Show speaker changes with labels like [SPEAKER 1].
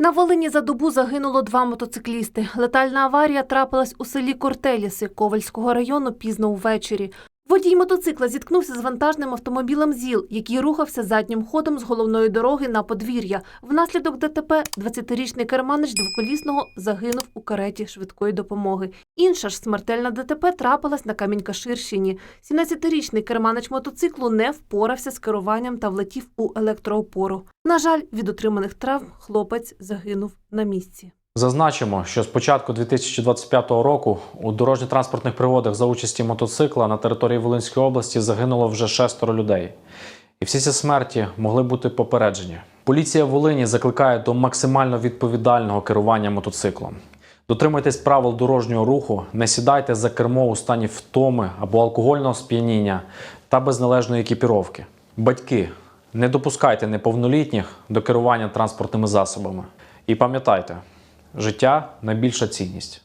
[SPEAKER 1] На Волині за добу загинуло два мотоциклісти. Летальна аварія трапилась у селі Кортеліси Ковальського району пізно увечері. Водій мотоцикла зіткнувся з вантажним автомобілем ЗІЛ, який рухався заднім ходом з головної дороги на подвір'я. Внаслідок ДТП 20-річний керманич двоколісного загинув у кареті швидкої допомоги. Інша ж смертельна ДТП трапилась на Камінькаширщині. 17-річний керманич мотоциклу не впорався з керуванням та влетів у електроопору. На жаль, від отриманих травм хлопець загинув на місці.
[SPEAKER 2] Зазначимо, що з початку 2025 року у дорожньо-транспортних пригодах за участі мотоцикла на території Волинської області загинуло вже шестеро людей. І всі ці смерті могли бути попереджені. Поліція Волині закликає до максимально відповідального керування мотоциклом. Дотримуйтесь правил дорожнього руху, не сідайте за кермо у стані втоми або алкогольного сп'яніння та без належної екіпіровки. Батьки, не допускайте неповнолітніх до керування транспортними засобами. І пам'ятайте, життя найбільша цінність.